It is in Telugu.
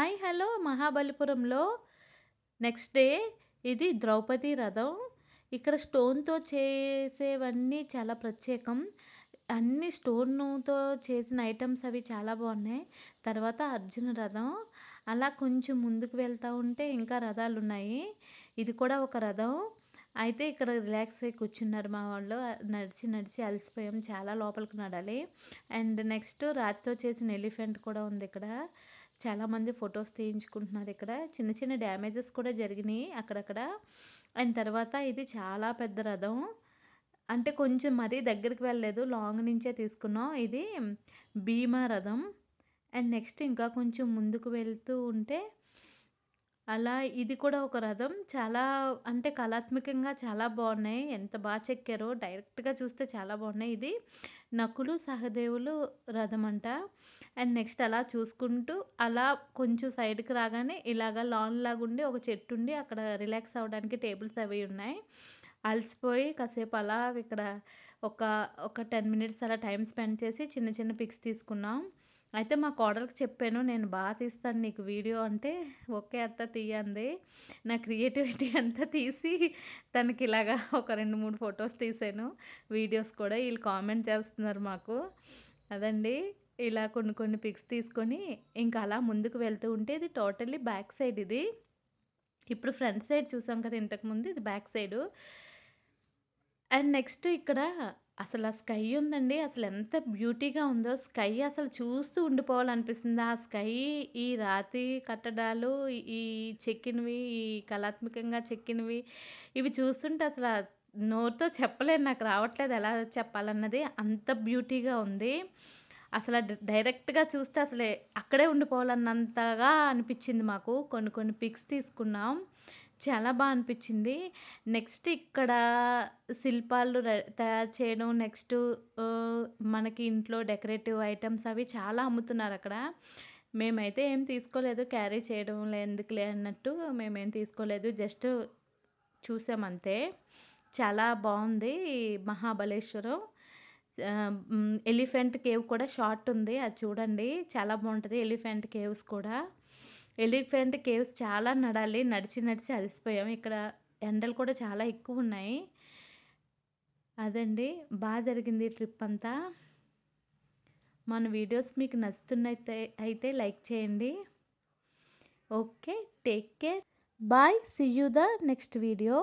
హాయ్ హలో మహాబలిపురంలో. నెక్స్ట్ డే ఇది ద్రౌపది రథం. ఇక్కడ స్టోన్తో చేసేవన్నీ చాలా ప్రత్యేకం. అన్ని స్టోన్తో చేసిన ఐటమ్స్ అవి చాలా బాగున్నాయి. తర్వాత అర్జున రథం. అలా కొంచెం ముందుకు వెళ్తూ ఉంటే ఇంకా రథాలు ఉన్నాయి ఇది కూడా ఒక రథం. అయితే ఇక్కడ రిలాక్స్ అయ్యి కూర్చున్నారు మా వాళ్ళు. నడిచి నడిచి అలసిపోయాం. చాలా లోపలికి నడాలి అండ్ నెక్స్ట్ రాతితో చేసిన ఎలిఫెంట్ కూడా ఉంది ఇక్కడ. చాలామంది ఫొటోస్ తీయించుకుంటున్నారు ఇక్కడ. చిన్న చిన్న డ్యామేజెస్ కూడా జరిగినాయి అక్కడక్కడ. అండ్ తర్వాత ఇది చాలా పెద్ద రథం. అంటే కొంచెం మరీ దగ్గరికి వెళ్ళలేదు. లాంగ్ నుంచే తీసుకున్నాం. ఇది భీమా రథం. అండ్ నెక్స్ట్ ఇంకా కొంచెం ముందుకు వెళ్తూ ఉంటే అలా ఇది కూడా ఒక రథం. చాలా అంటే కళాత్మకంగా చాలా బాగున్నాయి. ఎంత బాగా చెక్కారో డైరెక్ట్గా చూస్తే చాలా బాగున్నాయి. ఇది నకులు సహదేవులు రథం అంట అండ్ నెక్స్ట్ అలా చూసుకుంటూ అలా కొంచెం సైడ్కి రాగానే ఇలాగ లాన్ లాగా ఉండి ఒక చెట్టు ఉండి అక్కడ రిలాక్స్ అవ్వడానికి టేబుల్స్ అవి ఉన్నాయి. అలసిపోయి కాసేపు అలా ఇక్కడ ఒక ఒక టెన్ మినిట్స్ అలా టైం స్పెండ్ చేసి చిన్న చిన్న పిక్స్ తీసుకున్నాం. అయితే మా కోడలికి చెప్పాను నేను బాగా తీస్తాను నీకు వీడియో అంటే ఓకే అత్త తీయండి. నా క్రియేటివిటీ అంతా తీసి తనకి ఇలాగా ఒక రెండు మూడు ఫొటోస్ తీసాను. వీడియోస్ కూడా వీళ్ళు కామెంట్ చేస్తున్నారు మాకు. అదండి. ఇలా కొన్ని కొన్ని పిక్స్ తీసుకొని ఇంకా అలా ముందుకు వెళ్తూ ఉంటే ఇది టోటల్లీ బ్యాక్ సైడ్ ఇది. ఇప్పుడు ఫ్రంట్ సైడ్ చూసాం కదా ఇంతకుముందు ఇది బ్యాక్ సైడు. అండ్ నెక్స్ట్ ఇక్కడ అసలు ఆ స్కై ఉందండి. అసలు ఎంత బ్యూటీగా ఉందో స్కై అసలు చూస్తూ ఉండిపోవాలనిపిస్తుంది. ఆ స్కై ఈ రాతి కట్టడాలు ఈ చెక్కినవి ఈ కళాత్మకంగా చెక్కినవి ఇవి చూస్తుంటే అసలు నోరుతో చెప్పలేను. నాకు రావట్లేదు ఎలా చెప్పాలన్నది. అంత బ్యూటీగా ఉంది. అసలు డైరెక్ట్గా చూస్తే అసలే అక్కడే ఉండిపోవాలన్నంతగా అనిపించింది మాకు. కొన్ని కొన్ని పిక్స్ తీసుకున్నాం. చాలా బాగా అనిపించింది. నెక్స్ట్ ఇక్కడ శిల్పాలు తయారు చేయడం నెక్స్ట్ మనకి ఇంట్లో డెకరేటివ్ ఐటమ్స్ అవి చాలా అమ్ముతున్నారు అక్కడ. మేమైతే ఏం తీసుకోలేదు క్యారీ చేయడం ఎందుకులే అన్నట్టు మేమేం తీసుకోలేదు జస్ట్ చూసామంతే చాలా బాగుంది మహాబలేశ్వరం. ఎలిఫెంట్ కేవ్ కూడా షార్ట్ ఉంది అది చూడండి. చాలా బాగుంటుంది ఎలిఫెంట్ కేవ్స్ కూడా. ఎలిఫెంట్ కేవ్స్ చాలా నడాలి నడిచి నడిచి అలసిపోయాం. ఇక్కడ ఎండలు కూడా చాలా ఎక్కువ ఉన్నాయి. అదండి. బాగా జరిగింది ట్రిప్ అంతా. మన వీడియోస్ మీకు నచ్చుతున్నైతే అయితే లైక్ చేయండి. Okay. Take care. Bye. See you the next video.